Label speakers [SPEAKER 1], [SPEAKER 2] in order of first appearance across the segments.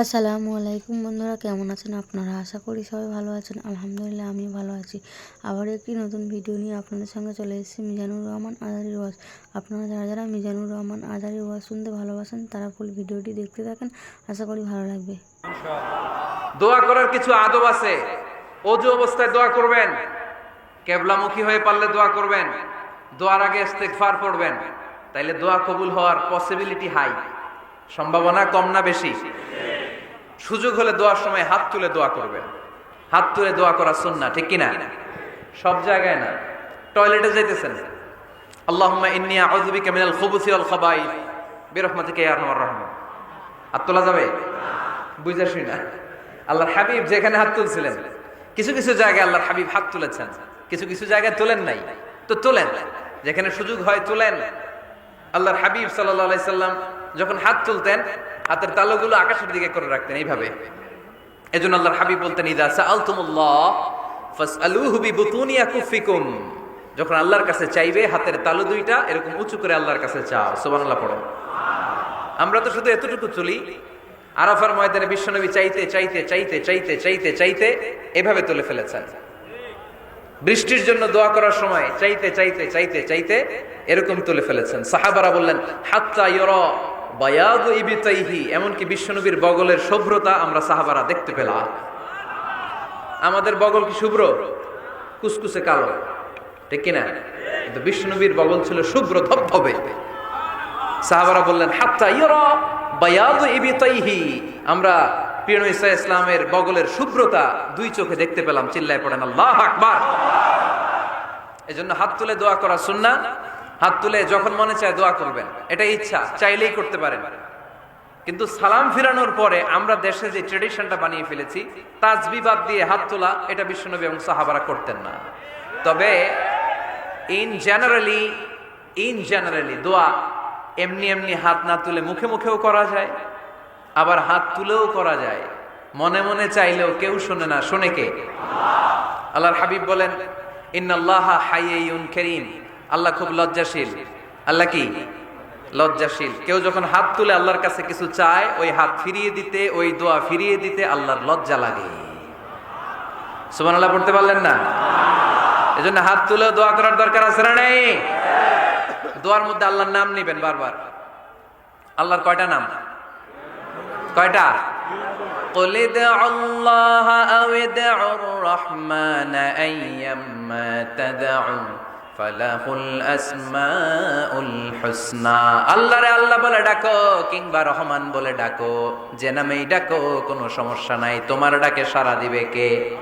[SPEAKER 1] আসসালামু আলাইকুম বন্ধুরা, কেমন আছেন আপনারা? আশা করি সবাই ভালো আছেন। আলহামদুলিল্লাহ আমি ভালো আছি। আবার একটি নতুন ভিডিও নিয়ে আপনাদের সঙ্গে চলে এসেছি, মিজানুর রহমান আজারি ওয়াজ। আপনারা যারা যারা মিজানুর রহমান আজারি ওয়াজ শুনতে ভালোবাসেন, তারা ফুল ভিডিওটি দেখতে থাকেন। আশা করি ভালো লাগবে।
[SPEAKER 2] দোয়া করার কিছু আদব আছে। অজু অবস্থায় দোয়া করবেন। কেবলামুখী হয়ে পারলে দোয়া করবেন। দোয়ার আগে ইস্তেগফার পড়বেন। তাইলে দোয়া কবুল হওয়ার পসিবিলিটি হাই সম্ভাবনা কম না বেশি। সুযোগ হলে দোয়ার সময় হাত তুলে দোয়া করবেন। হাত তুলে দোয়া করা সুন্না ঠিক কিনা? সব জায়গায় না। টয়লেটে যাইতেছেন। হাত তোলা যাবে? না। আল্লাহর হাবিব যেখানে হাত তুলছিলেন। কিছু কিছু জায়গায় আল্লাহর হাবিব হাত তুলেছেন। কিছু কিছু জায়গায় তোলেন নাই। তো যেখানে সুযোগ হয় আল্লাহর হাবিব যখন হাত তুলতেন হাতের তালুগুলো আকাশের দিকে করে রাখতেন এইভাবে। এজন্য আল্লাহর হাবিব বলতেন, ইদা ফাসআলুহু যখন আল্লাহর কাছে চাইবে, হাতের তালু দুইটা এরকম উঁচু করে আল্লাহর কাছে চাও। সুবহানাল্লাহ পড়ো। আমরা তো শুধু এতটুকু চলি। আরাফার ময়দানে বিশ্বনবী চাইতে চাইতে চাইতে চাইতে চাইতে চাইতে এভাবে তুলে ফেলেছেন। বৃষ্টির জন্য দোয়া করার সময় চাইতে চাইতে চাইতে চাইতে এরকম তুলে ফেলেছেন। সাহাবারা বললেন, হাত্তা ইয়র বায়াদু ইবিতাইহি, এমনকি বিশ্বনবীর বগলের শুভ্রতা আমরা সাহাবারা দেখতে পেলাম। আমাদের বগল কি শুভ্র? কুসকুসে কালো। ঠিক কিনা? কিন্তু বিষ্ণুনবীর বগল ছিল শুভ্র ধবধবে। সাহাবারা বললেন, হাত্তা ইয়রা বায়াদ ইবিতাইহি। আমরা প্রিয় ইসা ইসলামের বগলের শুভ্রতা দুই চোখে দেখতে পেলাম, চিল্লায় পড়েন, আল্লাহ আকবার। এজন্য হাত তুলে দোয়া করা সুন্না হাত তুলে যখন মনে চায় দোয়া করবেন, এটা ইচ্ছা, চাইলেই করতে পারেন। কিন্তু সালাম ফিরানোর পরে আমরা দেশে যে ট্রেডিশনটা বানিয়ে ফেলেছি, তাজবি বাদ দিয়ে হাত তোলা, এটা বিশ্বনবী এবং সাহাবারা করতেন না। তবে ইন জেনারেলি ইন জেনারেলি দোয়া এমনি এমনি হাত না তুলে মুখে মুখেও করা যায়, আবার হাত তুলেও করা যায়। মনে মনে চাইলেও কেউ শোনে না, শোনে কে? আল্লাহর হাবিব বলেন, ইন্নাল্লাহা হাইয়ুন করিম। আল্লাহ খুব লজ্জাশীল আল্লাহ কি লজ্জাশীল কেউ যখন হাত তুলে আল্লাহর কাছে কিছু চায় ওই হাত ফিরিয়ে দিতে ওই দোয়া ফিরিয়ে দিতে আল্লাহর লজ্জা লাগে সুবহানাল্লাহ পড়তে পারলেন না এজন্য হাত তুলেও দোয়া করার দরকার আছে না নেই দোয়ার মধ্যে আল্লাহর নাম নেবেন বারবার আল্লাহর কয়টা নাম কয়টা قل ادعوا الله أو ادعوا الرحمن أيما تدعوا আল্লাহরে বলে ডাকো, কিংবা রহমান বলে ডাকো ডাকো, কোনো সমস্যা নাই। তোমার ডাকে দিবে কে?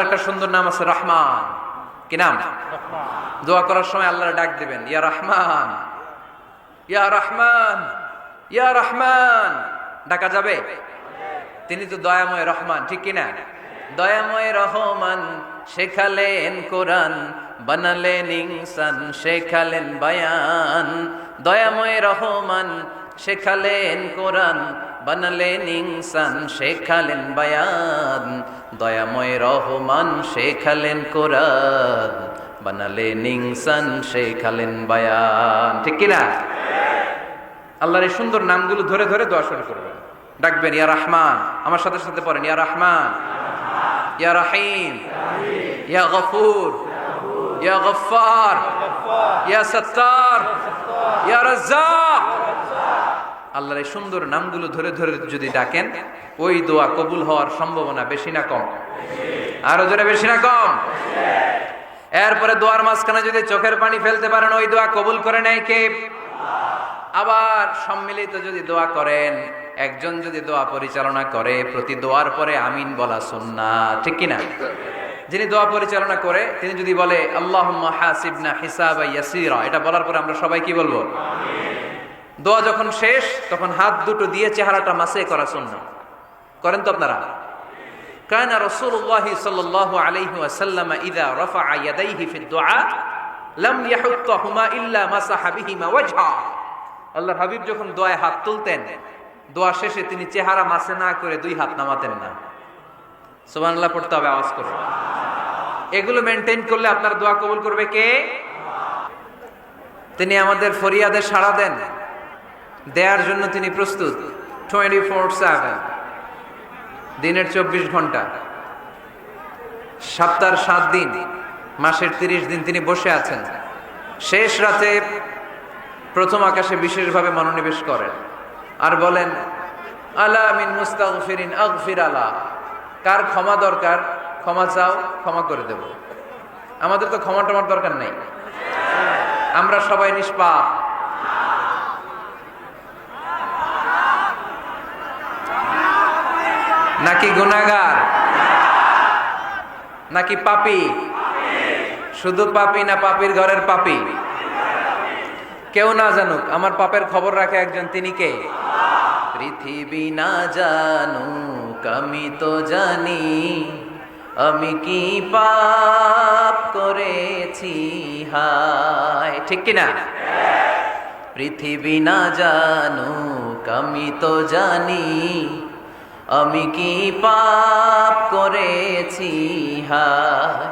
[SPEAKER 2] একটা সুন্দর নাম আছে রহমান। কি নাম? দোয়া করার সময় আল্লাহর ডাক ইয়া রহমান ইয়া রহমান ইয়া রহমান। ডাকা যাবে? তিনি তো দয়াময় রহমান, ঠিক কিনা? না দয়াময় রহমান, শেখালেন কোরআন, বানালেন ইনসান, শেখালেন বায়ান। দয়াময় রহমান, শেখালেন কোরআন, বানালেন ইনসান, শেখালেন বায়ান। দয়াময় রহমান, শেখালেন কোরআন, বানালেন ইনসান, শেখালেন বায়ান। ঠিক কিনা আল্লাহর এই সুন্দর নামগুলো ধরে ধরে দোয়া শুরু করবেন। ডাকবেন, ইয়া রহমান। আমার সাথে সাথে পড়েন, ইয়া রহমান। ইয়া রাহিম ইয়া গফুর ইয়া গফার ইয়া সত্তার ইয়া রাজ্জাক আল্লাহর এই সুন্দর নামগুলো ধরে ধরে যদি ডাকেন, ওই দোয়া কবুল হওয়ার সম্ভাবনা বেশি না কম। আরও জোরে বেশি না কম? এরপরে দোয়ার মাঝখানে যদি চোখের পানি ফেলতে পারেন, ওই দোয়া কবুল করে নেয় কে? আবার সম্মিলিত যদি দোয়া করেন একজন যদি দোয়া পরিচালনা করে প্রতি দোয়ার পরে আমিন বলা সুন্না ঠিক কিনা? যিনি দোয়া পরিচালনা করে তিনি যদি বলে আল্লাহ হাসিবনা হিসাব ইয়াসিরা এটা বলার পরে আমরা সবাই কি বলব? দোয়া যখন শেষ তখন হাত দুটো দিয়ে চেহারাটা মাসে করা সুন্না করেন তো আপনারা? কানা রসুল্লাহ সাল্লাহ আলাইহি ওয়াসাল্লাম ইদা রফা ইয়াদাইহি ফি দোয়া লাম ইয়াহুত্তাহুমা ইল্লা মাসাহা বিহিমা ওয়াজহা। আল্লাহর হাবিব যখন দোয়ায় হাত তুলতেন দোয়া শেষে তিনি চেহারা মাসে না করে দুই হাত নামাতেন না। সুবহানাল্লাহ, পড়তে হবে, আওয়াজ করে। এগুলো মেনটেন করলে আপনার দোয়া কবুল করবে কে? তিনি আমাদের ফরিয়াদে সাড়া দেন। দেয়ার জন্য তিনি প্রস্তুত। টোয়েন্টি ফোর সেভেন দিনের চব্বিশ ঘণ্টা। সপ্তাহের সাত দিন। মাসের তিরিশ দিন তিনি বসে আছেন। শেষ রাতে প্রথম আকাশে বিশেষভাবে মনোনিবেশ করেন। আর বলেন, আলা মিন মুস্তাগফিরিন আগফির আলা। কার ক্ষমা দরকার? ক্ষমা চাও, ক্ষমা করে দেব। আমাদের তো ক্ষমা টমার দরকার নেই। আমরা সবাই নিষ্পাপ। নাকি গুনাগার নাকি পাপি? শুধু পাপি না পাপির ঘরের পাপি? কেউ না জানুক, আমার পাপের খবর রাখে একজন, তিনি কে? পৃথিবী না জানুক আমি তো জানি। আমি কি পাপ করেছি? হায়, ঠিক কিনা? পৃথিবী না জানুক আমি তো জানি। আমি কি পাপ করেছি? হায়,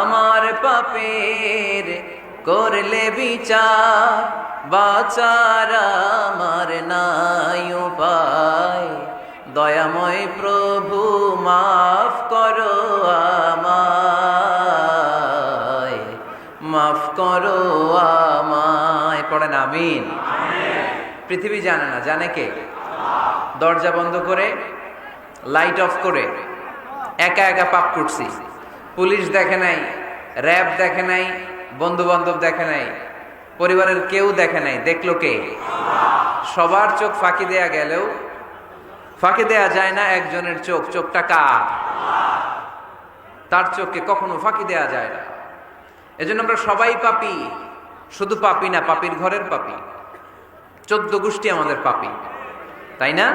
[SPEAKER 2] আমার পাপের করলে বিচার। বাচার আমার নাই উপায়। দয়াময় প্রভু, মাফ করো আমায়। মাফ করো আমায়। পড়েন, আমিন। পৃথিবী জানে না, জানে কে? দরজা বন্ধ করে, লাইট অফ করে, একা একা পাপ করছি। পুলিশ দেখে নাই, র্যাব দেখে নাই বন্ধু বান্ধব দেখে নাই। পরিবারের কেউ দেখে নাই, দেখল কে? সবার চোখ ফাঁকি দেয়া গেলেও, ফাঁকি দেয়া যায় না একজনের চোখ, চোখটা কার? তার চোখকে কখনো ফাঁকি দেয়া যায় না। এজন্য আমরা সবাই পাপি, শুধু পাপি না, পাপির ঘরের পাপি। চোদ্দ গোষ্ঠী আমাদের পাপি, তাই না?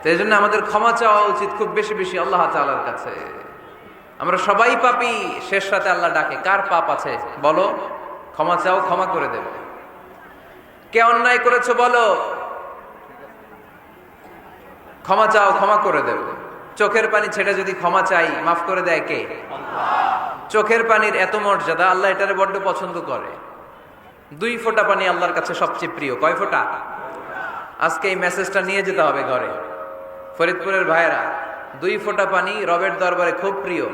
[SPEAKER 2] তো এই জন্য আমাদের ক্ষমা চাওয়া উচিত খুব বেশি বেশি আল্লাহ তাআলার কাছে। আমরা সবাই পাপি, শেষ রাতে আল্লাহ ডাকে, কার পাপ আছে? বলো। ক্ষমা চাও, ক্ষমা করে দেবে। কে অন্যায় করেছ বলো? ক্ষমা চাও, ক্ষমা করে দেব। চোখের পানি ছেড়ে যদি ক্ষমা চাই, মাফ করে দেয় কে? চোখের পানির এত মর্যাদা, আল্লাহ এটারে বড্ড পছন্দ করে। দুই ফোঁটা পানি আল্লাহর কাছে সবচেয়ে প্রিয়। কয় ফোঁটা? আজকে এই মেসেজটা নিয়ে যেতে হবে ঘরে। ফরিদপুরের ভাইয়েরা, দুই ফোঁটা পানি রবের দরবারে খুব প্রিয়।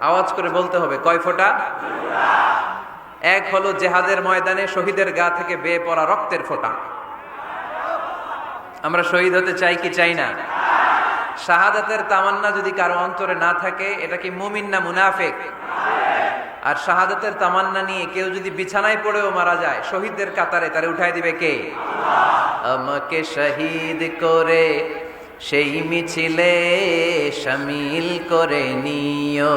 [SPEAKER 2] আওয়াজ করে বলতে হবে, কয় ফোঁটা? এক হলো জেহাদের ময়দানে শহীদের গা থেকে বেয়ে পড়া রক্তের ফোঁটা। আমরা শহীদ হতে চাই কি চাই না? শাহাদাতের তামান্না যদি কারও অন্তরে না থাকে, এটা কি মুমিন না মুনাফেক? আর শাহাদাতের তামান্না নিয়ে কেউ যদি বিছানায় পড়েও মারা যায়, শহীদদের কাতারে তারে উঠাই দিবে কে? আমাকে শহীদ করে, সেই মিছিলে সামিল করে নিও।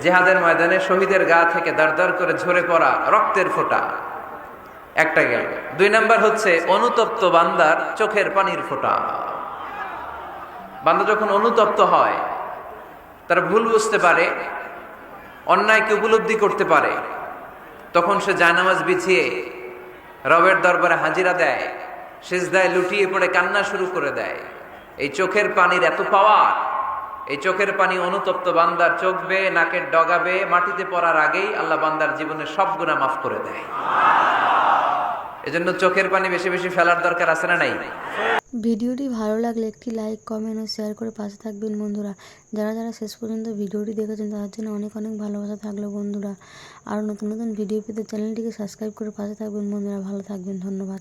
[SPEAKER 2] জেহাদের ময়দানে শহীদের গা থেকে দাঁড় করে ঝরে পড়া রক্তের ফোঁটা। একটা গেল। দুই নাম্বার হচ্ছে অনুতপ্ত বান্দার চোখের পানির ফোঁটা। বান্দা যখন অনুতপ্ত হয়, তার ভুল বুঝতে পারে, অন্যায়কে উপলব্ধি করতে পারে, তখন সে জায়নামাজ বিছিয়ে রবের দরবারে হাজিরা দেয়, সেজদায় লুটিয়ে পড়ে কান্না শুরু করে দেয়। এই চোখের পানির এত পাওয়ার এই চোখের পানি অনুতপ্ত বান্দার চোখ বেয়ে, নাকের ডগাবে মাটিতে পড়ার আগেই আল্লাহ বান্দার জীবনের সব গুণা মাফ করে দেয়। এজন্য চোখের পানি বেশি বেশি ফেলার দরকার আছে না নাই?
[SPEAKER 1] ভিডিওটি ভালো লাগলে একটি লাইক, কমেন্ট ও শেয়ার করে পাশে থাকবেন বন্ধুরা। যারা যারা শেষ পর্যন্ত ভিডিওটি দেখেছেন, তাদের জন্য অনেক অনেক ভালোবাসা থাকল বন্ধুরা। আর নতুন নতুন ভিডিও পেতে চ্যানেলটিকে সাবস্ক্রাইব করে পাশে থাকবেন বন্ধুরা। ভালো থাকবেন, ধন্যবাদ।